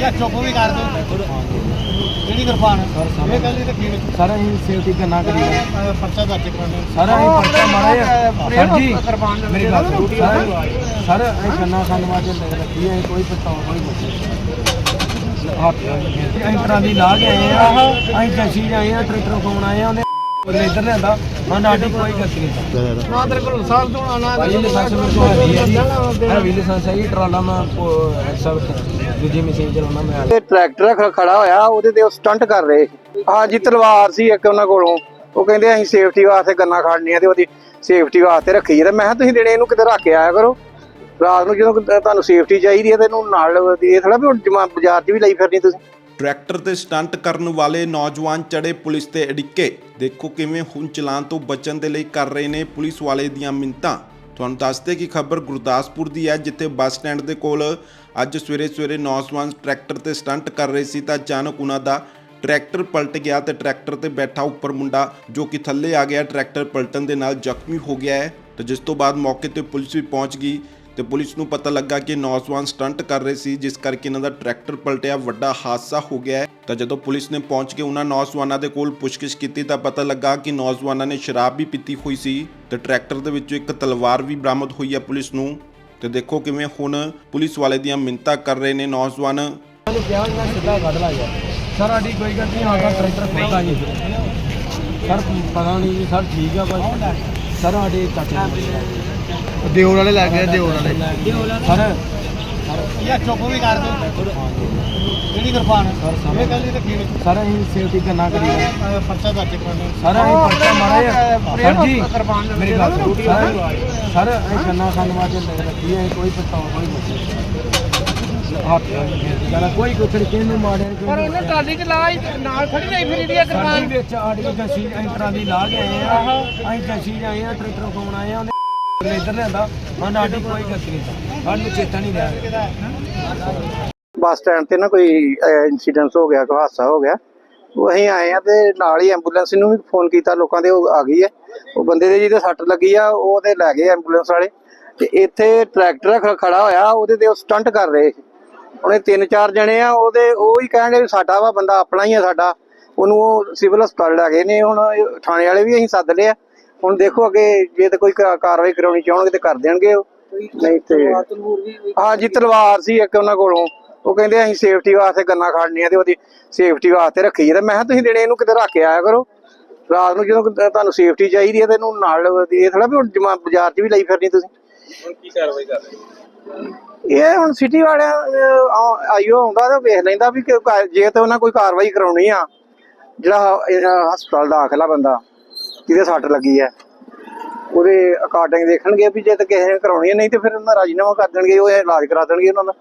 ਯਾ ਚੁੱਪ ਵੀ ਕਰ ਦੋ। ਜਿਹੜੀ ਕਿਰਪਾਨ? ਇਹ ਗੱਲ ਹੀ ਰੱਖੀ ਵਿੱਚ। ਸਾਰਾ ਹੀ ਸੇਫਟੀ ਕਰਨਾ ਕਰੀ ਅਹ ਪਰਚਾ ਦਰਜ ਕਰਾਉਣਾ ਸਾਰਾ ਹੀ ਪਰਚਾ ਮਾਰਿਆ। ਸਰ ਜੀ ਕਿਰਪਾਨ ਮੇਰੀ ਗੱਲ ਸੁਣੋ। ਸਰ ਇਹ ਕੰਨਾ ਵਾਜੇ ਲੈ ਰੱਖੀ ਹੈ ਕੋਈ ਪਤਾ ਕੋਈ ਨਹੀਂ। ਹੱਥ ਅਸੀਂ ਤਰ੍ਹਾਂ ਦੀ ਲਾ ਕੇ ਆਏ ਆ। ਅਸੀਂ ਜੱਸੀ ਆਏ ਆ ਟਰੈਕਟਰ ਫੋਨ ਆਏ ਆ। ਉਹਨੇ ਉਹਨੇ ਇੱਧਰ ਲਿਆਂਦਾ। ਮੈਂ ਸਾਡੀ ਕੋਈ ਗਲਤੀ ਨਹੀਂ। ਨਾ ਤੇਰੇ ਕੋਲ ਸਾਲ ਤੋਂ ਆਣਾ ਭਾਈ ਲਾਇਸੈਂਸ ਮੇਰੇ ਕੋਲ ਹੈਗੀ ਹੈ ਜੀ ਹੈਵੀ ਲਾਇਸੈਂਸ ਹੈ ਜੀ ਟਰਾਲਾ ਮੈਂ ਐਕਸਲ ਦੂਜੀ ਮਸ਼ੀਨ ਚਲਾਉਣਾ ਮੈਂ ਤੇ ਟਰੈਕਟਰ ਖ- ਖੜਾ ਹੋਇਆ ਉਹਦੇ ਤੇ ਉਹ ਸਟੰਟ ਕਰ ਰਹੇ। ਸੀ। ਹਾਂਜੀ ਤਲਵਾਰ ਸੀ ਇੱਕ ਉਹਨਾਂ ਕੋਲੋਂ। ਉਹ ਕਹਿੰਦੇ ਅਸੀਂ ਸੇਫਟੀ ਵਾਸਤੇ ਗੰਨਾ ਖੜਨੀਆਂ ਤੇ ਉਹਦੀ ਸੇਫਟੀ ਵਾਸਤੇ ਰੱਖੀ ਹੈ ਤੇ ਮੈਂ ਕਿਹਾ ਤੁਸੀਂ ਦਿਨੇ ਇਹਨੂੰ ਕਿਤੇ ਰੱਖ ਕੇ ਆਇਆ ਕਰੋ। ਰਾਤ ਨੂੰ ਜਦੋਂ ਤੁਹਾਨੂੰ ਸੇਫਟੀ ਚਾਹੀਦੀ ਹੈ ਤੇ ਇਹਨੂੰ ਨਾਲ ਇਹ ਥੋੜਾ ਵੀ ਹੁਣ ਜਮਾ ਬਾਜ਼ਾਰ 'ਚ ਵੀ ਲਈ ਫਿਰਨੀ ਤੁਸੀਂ। ਟਰੈਕਟਰ ਤੇ ਸਟੰਟ ਕਰਨ ਵਾਲੇ ਨੌਜਵਾਨ ਚੜੇ ਪੁਲਿਸ ਤੇ ਅੜਿੱਕੇ। ਦੇਖੋ ਕਿਵੇਂ ਹੁਣ ਚਲਾਨ ਤੋਂ ਬਚਣ ਦੇ ਲਈ ਕਰ ਰਹੇ ਨੇ ਪੁਲਿਸ ਵਾਲੇ ਦੀਆਂ ਮਿੰਤਾਂ ਤੁਹਾਨੂੰ ਦੱਸਦੇ ਕਿ ਖਬਰ ਗੁਰਦਾਸਪੁਰ ਦੀ ਹੈ, ਜਿੱਥੇ ਬੱਸ ਸਟੈਂਡ ਦੇ ਕੋਲ ਅੱਜ ਸਵੇਰੇ ਸਵੇਰੇ ਨੌਜਵਾਨ ਟਰੈਕਟਰ ਤੇ ਸਟੰਟ ਕਰ ਰਹੇ ਸੀ ਤਾਂ ਅਚਾਨਕ ਉਹਨਾਂ ਦਾ ਟਰੈਕਟਰ ਪਲਟ ਗਿਆ ਤੇ ਟਰੈਕਟਰ ਤੇ ਬੈਠਾ ਉੱਪਰ ਮੁੰਡਾ, ਜੋ ਕਿ ਥੱਲੇ ਆ ਗਿਆ, ਟਰੈਕਟਰ ਪਲਟਣ ਦੇ ਨਾਲ ਜ਼ਖਮੀ ਹੋ ਗਿਆ ਹੈ। ਤੇ ਜਿਸ ਤੋਂ ਬਾਅਦ ਮੌਕੇ ਤੇ ਪੁਲਿਸ ਵੀ ਪਹੁੰਚ ਗਈ। ਤੇ ਪੁਲਿਸ ਨੂੰ ਪਤਾ ਲੱਗਾ ਕਿ ਨੌਜਵਾਨ ਸਟੰਟ ਕਰ ਰਹੇ ਸੀ, ਜਿਸ ਕਰਕੇ ਇਹਨਾਂ ਦਾ ਟਰੈਕਟਰ ਪਲਟਿਆ, ਵੱਡਾ ਹਾਦਸਾ ਹੋ ਗਿਆ ਤਾਂ ਜਦੋਂ ਪੁਲਿਸ ਨੇ ਪਹੁੰਚ ਕੇ ਉਹਨਾਂ ਨੌਜਵਾਨਾਂ ਦੇ ਕੋਲ ਪੁੱਛਗਿੱਛ ਕੀਤੀ, ਤਾਂ ਪਤਾ ਲੱਗਾ ਕਿ ਨੌਜਵਾਨਾਂ ਨੇ ਸ਼ਰਾਬ ਵੀ ਪੀਤੀ ਹੋਈ ਸੀ ਤੇ ਟਰੈਕਟਰ ਦੇ ਵਿੱਚੋਂ ਇੱਕ ਤਲਵਾਰ ਵੀ ਬਰਾਮਦ ਹੋਈ ਹੈ ਪੁਲਿਸ ਨੂੰ। ਤੇ ਦੇਖੋ ਕਿਵੇਂ ਹੁਣ ਪੁਲਿਸ ਵਾਲੇ ਦੀਆਂ ਮਿੰਨਤਾਂ ਕਰ ਰਹੇ ਨੇ ਨੌਜਵਾਨ। ਮੈਨੂੰ ਕਿਹਾ ਮੈਂ ਸਿੱਧਾ ਕੱਢ ਲਾ ਯਾਰ। ਸਰ, ਸਾਡੀ ਕੋਈ ਗਲਤੀ ਨਹੀਂ, ਸਾਡਾ ਟਰੈਕਟਰ ਖੋਲਦਾ ਜੀ ਸਰ ਪਤਾ ਨਹੀਂ ਜੀ ਸਰ, ਠੀਕ ਆ ਬਸ। ਸਰ, ਸਾਡੇ ਚਾਚੇ ਦਿਓਰ ਵਾਲੇ ਲੱਗ ਗਏ ਦਿਓਰ ਵਾਲੇ। ਸਰ। ਯਾ ਚੁੱਪ ਵੀ ਕਰ ਦੋ ਜਿਹੜੀ ਕਿਰਪਾਨ ਇਹ ਗੱਲ ਹੀ ਰੱਖੀ ਸਰ ਅਸੀਂ ਸੇਫਟੀ ਕਰਨਾ ਕਰੀ ਅਹ ਪਰਚਾ ਦਰਜ ਕਰਾਉਣਾ ਸਰ ਅਸੀਂ ਪਰਚਾ ਮਾਰਿਆ। ਸਰ ਜੀ ਕਿਰਪਾਨ ਮੇਰੀ ਗੱਲ ਸੁਣੋ। ਸਰ ਅਸੀਂ ਕੰਨਾ ਵਾਜੇ ਲੈ ਰੱਖੀ ਹੈ ਕੋਈ ਪਤਾ ਕੋਈ ਨਹੀਂ। ਹੱਥ ਕੋਈ ਨਹੀਂ ਕਿਹਨੂੰ ਮਾਰਿਆ ਕੋਈ ਪਰ ਉਹਨੇ ਟਰਾਲੀ ਚ ਲਾ ਨਾਲ ਖੜੀ ਰਹੀ ਫਿਰ ਇਹਦੀ ਕਿਰਪਾਨ। ਵਿੱਚ ਆੜੀ ਜੱਸੀ ਐਂਟਰਾਂ ਦੀ ਲਾ ਕੇ ਆਏ ਆ। ਅਸੀਂ ਜੱਸੀ ਆਏ ਆ ਟਰੈਕਟਰ ਫੋਨ ਆਏ ਆ ਇੱਧਰ ਲਿਆਂਦਾ, ਮੈਂ ਸਾਡੀ ਕੋਈ ਗਲਤੀ ਨਹੀਂ ਸਾਨੂੰ ਚੇਤਾ ਨਹੀਂ ਰਿਹਾ। ਬੱਸ ਸਟੈਂਡ ਤੇ ਨਾ ਕੋਈ ਇਨਸੀਡੈਂਟ ਹੋ ਗਿਆ, ਕੋਈ ਹਾਦਸਾ ਹੋ ਗਿਆ। ਉਹ ਅਸੀਂ ਆਏ ਆ ਤੇ ਨਾਲ ਹੀ ਐਂਬੂਲੈਂਸ ਨੂੰ ਵੀ ਫੋਨ ਕੀਤਾ, ਲੋਕਾਂ ਦੇ, ਉਹ ਆ ਗਈ ਹੈ। ਉਹ ਬੰਦੇ ਦੇ ਜਿਹਦੇ ਸੱਟ ਲੱਗੀ ਆ, ਉਹ ਤੇ ਲੈ ਗਏ ਐਂਬੂਲੈਂਸ ਵਾਲੇ। ਤੇ ਇੱਥੇ ਟਰੈਕਟਰ ਖੜਾ ਹੋਇਆ, ਉਹਦੇ ਤੇ ਉਹ ਸਟੰਟ ਕਰ ਰਹੇ ਸੀ। ਉਹਨੇ ਤਿੰਨ ਚਾਰ ਜਣੇ ਆ, ਉਹਦੇ, ਉਹ ਹੀ ਕਹਿੰਦੇ ਸਾਡਾ ਵਾ, ਬੰਦਾ ਆਪਣਾ ਹੀ ਆ ਸਾਡਾ। ਉਹਨੂੰ ਉਹ ਸਿਵਲ ਹਸਪਤਾਲ ਲੈ ਗਏ ਨੇ, ਹੁਣ ਥਾਣੇ ਵਾਲੇ ਵੀ ਅਸੀਂ ਸੱਦ ਲਿਆ ਹੁਣ ਦੇਖੋ ਅੱਗੇ ਜੇ ਤੇ ਕੋਈ ਕਾ- ਕਾਰਵਾਈ ਕਰਾਉਣੀ ਚਾਹਣਗੇ ਤੇ ਕਰ ਦੇਣਗੇ ਉਹ। ਨਹੀਂ ਤੇ ਹਾਂ ਜੀ ਤਲਵਾਰ ਸੀ ਇੱਕ ਉਹਨਾਂ ਕੋਲੋਂ। ਉਹ ਕਹਿੰਦੇ ਅਸੀਂ ਸੇਫਟੀ ਵਾਸਤੇ ਗੰਨਾ ਖੜਨੀਆਂ ਤੇ ਉਹਦੀ ਸੇਫਟੀ ਵਾਸਤੇ ਰੱਖੀ ਹੈ ਤੇ ਮੈਂ ਕਿਹਾ ਤੁਸੀਂ ਦਿਨੇ ਇਹਨੂੰ ਕਿਤੇ ਰੱਖ ਕੇ ਆਇਆ ਕਰੋ। ਰਾਤ ਨੂੰ ਜਦੋਂ ਕਿਤੇ ਤੁਹਾਨੂੰ ਸੇਫਟੀ ਚਾਹੀਦੀ ਹੈ ਤੇ ਇਹਨੂੰ ਨਾਲ ਇਹ ਥੋੜਾ ਵੀ ਹੁਣ ਜਮਾ ਬਾਜ਼ਾਰ 'ਚ ਵੀ ਲਈ ਫਿਰਨੀ ਤੁਸੀਂ। ਹੁਣ ਕੀ ਕਾਰਵਾਈ ਕਰ ਰਹੇ ਇਹ ਹੁਣ ਸਿਟੀ ਵਾਲਿਆਂ ਅਹ, ਆ- ਆਈਓ ਆਉਂਦਾ ਤੇ ਵੇਖ ਲੈਂਦਾ ਵੀ ਕਿ ਕਾ- ਜੇ ਤੇ ਉਹਨਾਂ ਕੋਈ ਕਾਰਵਾਈ ਕਰਾਉਣੀ ਆ ਜਿਹੜਾ ਹਸਪਤਾਲ ਦਾਖਲਾ ਬੰਦਾ। ਜਿਹਦੇ ਸੱਟ ਲੱਗੀ ਹੈ? ਉਹਦੇ ਅਕਾਰਡਿੰਗ ਦੇਖਣਗੇ ਵੀ ਜੇ ਤਾਂ ਕਿਸੇ ਨੇ ਕਰਾਉਣੀ ਹੈ, ਨਹੀਂ ਤੇ ਫਿਰ ਉਹਨਾਂ ਰਾਜੀਨਾਮਾ ਕਰ ਦੇਣਗੇ, ਉਹ ਇਲਾਜ ਕਰਾ ਦੇਣਗੇ ਉਹਨਾਂ ਦਾ।